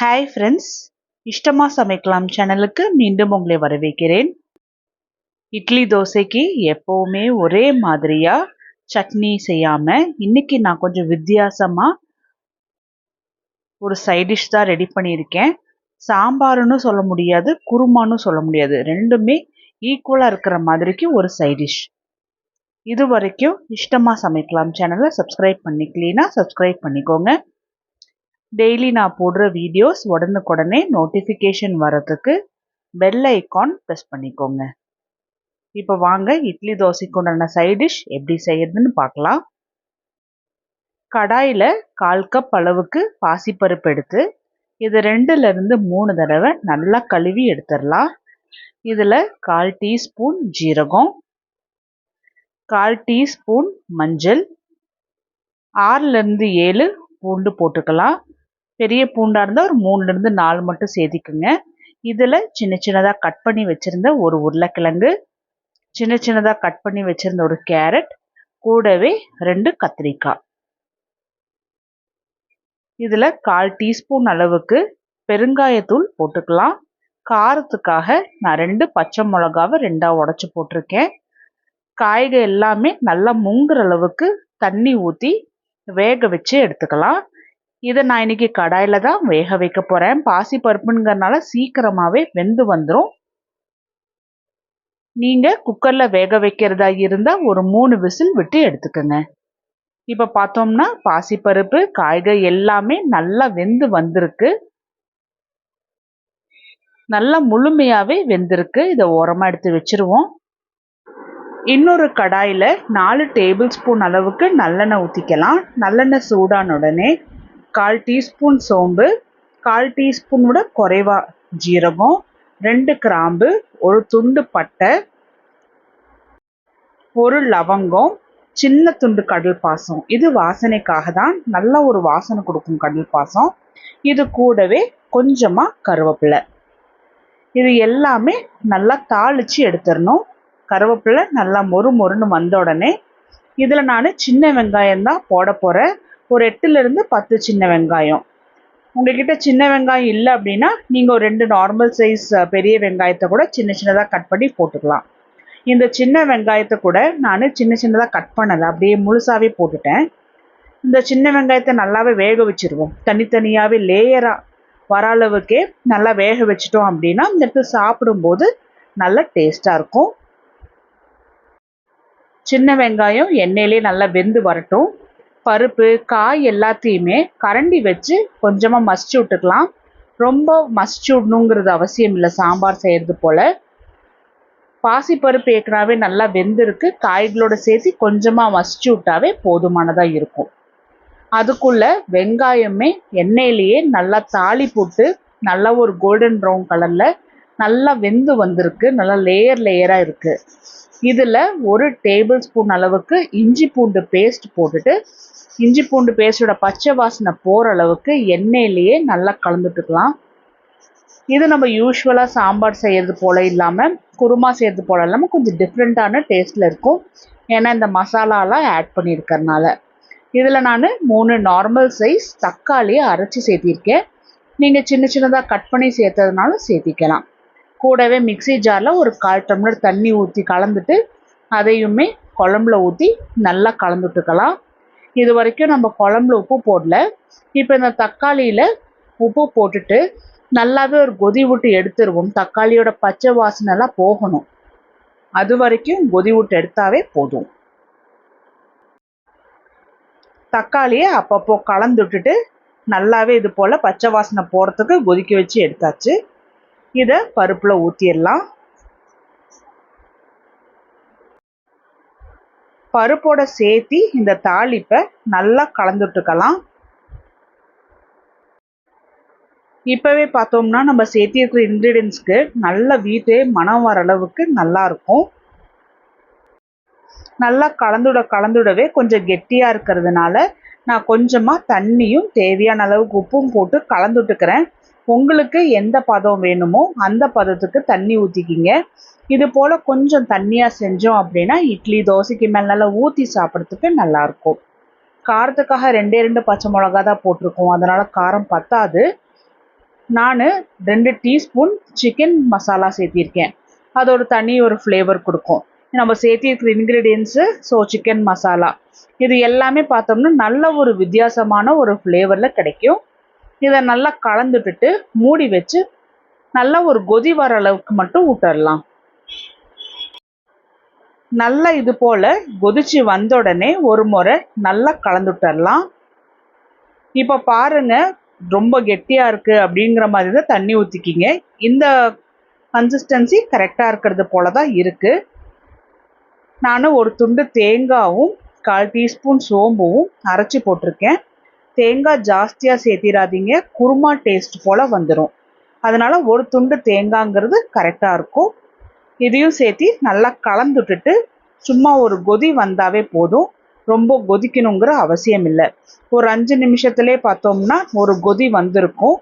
Hi friends இஷ்டமா சமைக்கலாம் சேனலுக்கு மீண்டும் உங்களை வரவேற்கிறேன். இட்லி தோசைக்கு எப்போவுமே ஒரே மாதிரியாக சட்னி செய்யாமல் இன்றைக்கி நான் கொஞ்சம் வித்தியாசமாக ஒரு சைடிஷ் தான் ரெடி பண்ணியிருக்கேன். சாம்பார்னு சொல்ல முடியாது குருமான்னு சொல்ல முடியாது. ரெண்டுமே ஈக்குவலாக இருக்கிற மாதிரிக்கு ஒரு சைடிஷ் இது வரைக்கும் இஷ்டமாக சமைக்கலாம் சேனலை சப்ஸ்கிரைப் பண்ணிக்கலீனா சப்ஸ்கிரைப் பண்ணிக்கோங்க. டெய்லி நான் போடுற வீடியோஸ் உடனுக்குடனே நோட்டிஃபிகேஷன் வரதுக்கு பெல் ஐக்கான் ப்ரெஸ் பண்ணிக்கோங்க. இப்போ வாங்க இட்லி தோசைக்குண்டான சைடிஷ் எப்படி செய்யறதுன்னு பார்க்கலாம். கடாயில் கால் கப் அளவுக்கு பாசிப்பருப்பு எடுத்து இது ரெண்டுலேருந்து மூணு தடவை நல்லா கழுவி எடுத்துடலாம். இதில் கால் டீஸ்பூன் ஜீரகம் கால் டீஸ்பூன் மஞ்சள் ஆறுலேருந்து ஏழு பூண்டு போட்டுக்கலாம். பெரிய பூண்டாக இருந்தால் ஒரு மூணுலேருந்து நாலு மட்டும் சேர்த்திக்குங்க இதில் சின்ன சின்னதாக கட் பண்ணி வச்சுருந்த ஒரு உருளைக்கிழங்கு சின்ன சின்னதாக கட் பண்ணி வச்சுருந்த ஒரு கேரட் கூடவே ரெண்டு கத்திரிக்காய். இதில் கால் டீஸ்பூன் அளவுக்கு பெருங்காயத்தூள் போட்டுக்கலாம். காரத்துக்காக நான் ரெண்டு பச்சை மிளகாவை ரெண்டாக உடச்சி போட்டிருக்கேன். காய்கள் எல்லாமே நல்லா முங்குற அளவுக்கு தண்ணி ஊற்றி வேக வச்சு எடுத்துக்கலாம். இதை நான் இன்னைக்கு கடாயில் தான் வேக வைக்க போகிறேன் பாசி பருப்புங்கிறனால சீக்கிரமாகவே வெந்து வந்துடும் நீங்கள் குக்கரில் வேக வைக்கிறதா இருந்தால் ஒரு மூணு விசில் விட்டு எடுத்துக்கோங்க. இப்போ பார்த்தோம்னா பாசிப்பருப்பு காய்கறி எல்லாமே நல்லா வெந்து வந்திருக்கு. நல்லா முழுமையாகவே வெந்திருக்கு. இதை ஓரமாக எடுத்து வச்சுருவோம். இன்னொரு கடாயில் நாலு டேபிள் ஸ்பூன் அளவுக்கு நல்லெண்ணெய் ஊற்றிக்கலாம் நல்லெண்ணெய் சூடான உடனே கால் டீஸ்பூன் சோம்பு கால் டீஸ்பூனோட குறைவா ஜீரகம் ரெண்டு கிராம்பு ஒரு துண்டு பட்டை ஒரு லவங்கம் சின்ன துண்டு கடல் பாசம். இது வாசனைக்காக தான் நல்ல ஒரு வாசனை கொடுக்கும் கடல் பாசம். இது கூடவே கொஞ்சமாக கருவேப்பிலை. இது எல்லாமே நல்லா தாளித்து எடுத்துடணும். கருவேப்பிலை நல்லா மொறு மொறுன்னு வந்த உடனே இதில் நான் சின்ன வெங்காயம் தான் போட போகிறேன் ஒரு எட்டுலேருந்து பத்து சின்ன வெங்காயம். உங்கள்கிட்ட சின்ன வெங்காயம் இல்லை அப்படின்னா நீங்கள் ஒரு ரெண்டு நார்மல் சைஸ் பெரிய வெங்காயத்தை கூட சின்ன சின்னதாக கட் பண்ணி போட்டுக்கலாம். இந்த சின்ன வெங்காயத்தை கூட நான் சின்ன சின்னதாக கட் பண்ணலை அப்படியே முழுசாகவே போட்டுட்டேன். இந்த சின்ன வெங்காயத்தை நல்லாவே வேக வச்சுருவோம். தனித்தனியாகவே லேயராக வர அளவுக்கே நல்லா வேக வச்சிட்டோம் அப்படின்னா இந்த இடத்துல சாப்பிடும்போது நல்ல டேஸ்ட்டாக இருக்கும். சின்ன வெங்காயம் எண்ணெயிலே நல்லா வெந்து வரட்டும். பருப்பு காய் எல்லாத்தையுமே கரண்டி வச்சு கொஞ்சமாக மசிச்சு விட்டுக்கலாம். ரொம்ப மசிச்சு விடணுங்கிறது அவசியம் இல்லை. சாம்பார் செய்கிறது போல். பாசிப்பருப்பு ஏற்கனவே நல்லா வெந்திருக்கு. காய்களோட சேர்த்து கொஞ்சமாக மசிச்சு விட்டாவே போதுமானதாக இருக்கும். அதுக்குள்ளே வெங்காயமே எண்ணெயிலேயே நல்லா தாளி போட்டு நல்லா ஒரு கோல்டன் ப்ரௌன் கலரில் நல்லா வெந்து வந்திருக்கு. நல்லா லேயர் லேயராக இருக்குது இதில் ஒரு டேபிள் ஸ்பூன் அளவுக்கு இஞ்சி பூண்டு பேஸ்ட் போட்டுட்டு இஞ்சி பூண்டு பேஸ்டோட பச்சை வாசனை போகிற அளவுக்கு எண்ணெயிலேயே நல்லா கலந்துட்டுக்கலாம். இது நம்ம யூஸ்வலாக சாம்பார் செய்கிறது போல் இல்லாமல் குருமா செய்கிறது போல் இல்லாமல் கொஞ்சம் டிஃப்ரெண்ட்டான டேஸ்ட்டில் இருக்கும். ஏன்னா இந்த மசாலாலாம் ஆட் பண்ணியிருக்கறனால இதில் நான் மூணு நார்மல் சைஸ் தக்காளியை அரைச்சி சேர்த்திருக்கேன். நீங்கள் சின்ன சின்னதாக கட் பண்ணி சேர்த்ததுனாலும் சேர்த்திக்கலாம். கூடவே மிக்சி ஜாரில் ஒரு கால் டம்ளர் தண்ணி ஊற்றி கலந்துட்டு அதையுமே குழம்புல ஊற்றி நல்லா கலந்துட்டுக்கலாம். இது வரைக்கும் நம்ம குழம்புல உப்பு போடல. இப்போ இந்த தக்காளியில் உப்பு போட்டுட்டு நல்லாவே ஒரு கொதி விட்டு எடுத்துருவோம். தக்காளியோட பச்சை வாசனைலாம் போகணும். அது வரைக்கும் கொதி விட்டு எடுத்தாவே போதும். தக்காளியை அப்பப்போ கலந்து விட்டுட்டு நல்லாவே இது போல் பச்சை வாசனை போகிறதுக்கு கொதிக்க வச்சு எடுத்தாச்சு. இதை பருப்பில் ஊற்றிடலாம் பருப்போட சேர்த்தி இந்த தாளிப்பை நல்லா கலந்துட்டுக்கலாம். இப்போவே பார்த்தோம்னா நம்ம சேர்த்திருக்கிற இன்க்ரீடியன்ஸ்க்கு நல்ல வீட்டே மனம் வர அளவுக்கு நல்லா இருக்கும். நல்லா கலந்துட கலந்துடவே கொஞ்சம் கெட்டியாக இருக்கிறதுனால நான் கொஞ்சமாக தண்ணியும் தேவையான அளவுக்கு உப்பும் போட்டு கலந்துட்டுக்கிறேன். உங்களுக்கு எந்த பதம் வேணுமோ அந்த பதத்துக்கு தண்ணி ஊற்றிக்கிங்க இது போல் கொஞ்சம் தண்ணியாக செஞ்சோம் அப்படின்னா இட்லி தோசைக்கு மேலே நல்லா ஊற்றி சாப்பிட்றதுக்கு நல்லாயிருக்கும். காரத்துக்காக ரெண்டே ரெண்டு பச்சை மிளகா தான் போட்டிருக்கோம். அதனால் காரம் பத்தாது. நான் ரெண்டு டீஸ்பூன் சிக்கன் மசாலா சேர்த்திருக்கேன். அது ஒரு தனி ஒரு ஃப்ளேவர் கொடுக்கும். நம்ம சேர்த்திருக்கிற இன்க்ரீடியன்ஸு ஸோ சிக்கன் மசாலா இது எல்லாமே பார்த்தோம்னா நல்ல ஒரு வித்தியாசமான ஒரு ஃப்ளேவரில் கிடைக்கும். இதை நல்லா கலந்துட்டுட்டு மூடி வச்சு நல்லா ஒரு கொதி வர அளவுக்கு மட்டும் விட்டுறலாம் நல்லா இது போல் கொதிச்சு வந்த உடனே ஒரு முறை நல்லா கலந்துட்டரலாம். இப்போ பாருங்க ரொம்ப கெட்டியாக இருக்குது அப்படிங்கிற மாதிரி தான் தண்ணி ஊற்றிக்கிங்க இந்த கன்சிஸ்டன்சி கரெக்டாக இருக்கிறது போல தான் இருக்குது நான் ஒரு துண்டு தேங்காவும் கால் டீஸ்பூன் சோம்பும் அரைச்சி போட்டிருக்கேன். தேங்காய் ஜாஸ்தியாக சேர்த்திடாதீங்க குருமா டேஸ்ட் போல் வந்துடும் அதனால் ஒரு துண்டு தேங்காய்ங்கிறது கரெக்டாக இருக்கும். இதையும் சேர்த்து நல்லா கலந்துட்டுட்டு சும்மா ஒரு கொதி வந்தாவே போதும். ரொம்ப கொதிக்கணுங்கிற அவசியம் இல்லை. ஒரு அஞ்சு நிமிஷத்துலே பார்த்தோம்னா ஒரு கொதி வந்திருக்கும்.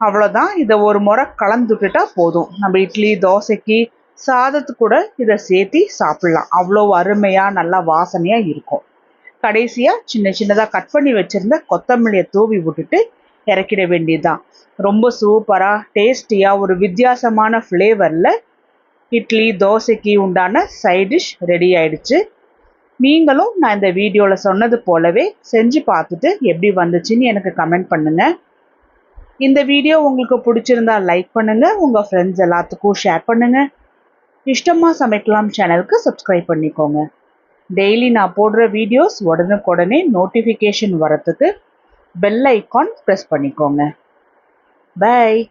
அவ்வளோதான் இதை ஒரு முறை கலந்துட்டுட்டா போதும். நம்ம இட்லி தோசைக்கு சாதத்து கூட இதை சேர்த்தி சாப்பிட்லாம். அவ்வளோ அருமையாக நல்லா வாசனையாக இருக்கும். கடைசியாக சின்ன சின்னதாக கட் பண்ணி வச்சுருந்த கொத்தமல்லியை தூவி விட்டுட்டு இறக்கிட வேண்டியதுதான். ரொம்ப சூப்பராக டேஸ்டியாக ஒரு வித்தியாசமான ஃப்ளேவரில் இட்லி தோசைக்கு உண்டான சைட் டிஷ் ரெடி ஆயிடுச்சு. நீங்களும் நான் இந்த வீடியோவில் சொன்னது போலவே செஞ்சு பார்த்துட்டு எப்படி வந்துச்சுன்னு எனக்கு கமெண்ட் பண்ணுங்கள் இந்த வீடியோ உங்களுக்கு பிடிச்சிருந்தா லைக் பண்ணுங்கள் உங்கள் ஃப்ரெண்ட்ஸ் எல்லாத்துக்கும் ஷேர் பண்ணுங்கள் இஷ்டமாக சமைக்கலாம் சேனலுக்கு சப்ஸ்கிரைப் பண்ணிக்கோங்க. டெய்லி நான் போடுற வீடியோஸ் உடனுக்குடனே நோட்டிஃபிகேஷன் வரத்துக்கு பெல் ஐக்கான் ப்ரெஸ் பண்ணிக்கோங்க. பை